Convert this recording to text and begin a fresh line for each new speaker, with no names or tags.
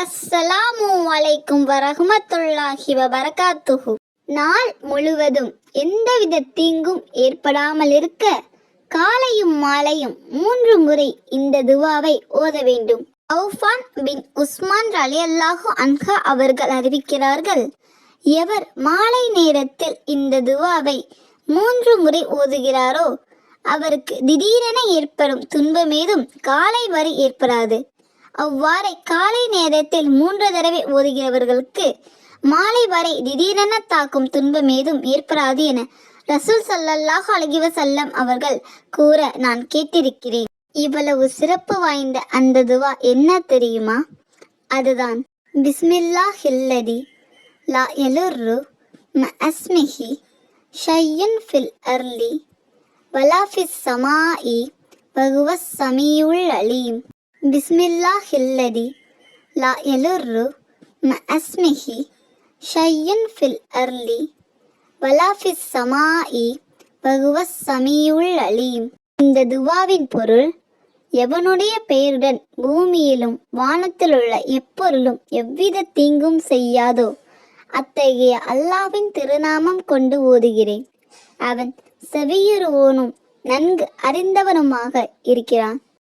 அஸ்ஸலாமு அலைக்கும் வரஹ்மத்துல்லாஹி வபரகாத்துஹு. நாள் முழுவதும் எந்தவித தீங்கும் ஏற்படாமல் இருக்க காலையும் மாலையும் மூன்று முறை இந்த துவாவை ஓத வேண்டும். அவுஃபான் பின் உஸ்மான் ரலியல்லாஹு அன்ஹா அவர்கள் அறிவிக்கிறார்கள் எவர் மாலை நேரத்தில் இந்த துவாவை மூன்று முறை ஓதுகிறாரோ அவருக்கு திடீரென ஏற்படும் துன்பமேதும் காலை வரை ஏற்படாது. அவ்வாறே காலை நேரத்தில் மூன்று தடவை ஓதுகிறவர்களுக்கு மாலை வரை திடீரென தாக்கும் துன்பம் ஏதும் ஏற்படாது என ரசூல் ஸல்லல்லாஹு அழகிவ செல்லம் அவர்கள் கூற நான் கேட்டிருக்கிறேன். இவ்வளவு சிறப்பு வாய்ந்த அந்த துவா என்ன தெரியுமா? அதுதான் பிஸ்மில்லா ஹில்லதி லா எலுர்ரு ம அஸ்மிஹி ஷையன் ஃபில் அர்லி வலாஃபிஸ் சமாஇ பகுவ சமியுல் அலீம். பிஸ்மில்லாஹ் இல்லதி லா எலுர்ரு ம அஸ்மிஹி ஷையன் ஃபில் அர்லி வலாஃபிஸ் சமாஇ வகுவஸ் சமியுல் அலீம் இந்த துவாவின் பொருள் எவனுடைய பெயருடன் பூமியிலும் வானத்திலுள்ள எப்பொருளும் எவ்வித தீங்கும் செய்யாதோ அத்தகைய அல்லாவின் திருநாமம் கொண்டு ஓதுகிறேன் அவன் செவியுறுவோனும் நன்கு அறிந்தவனுமாக இருக்கிறான்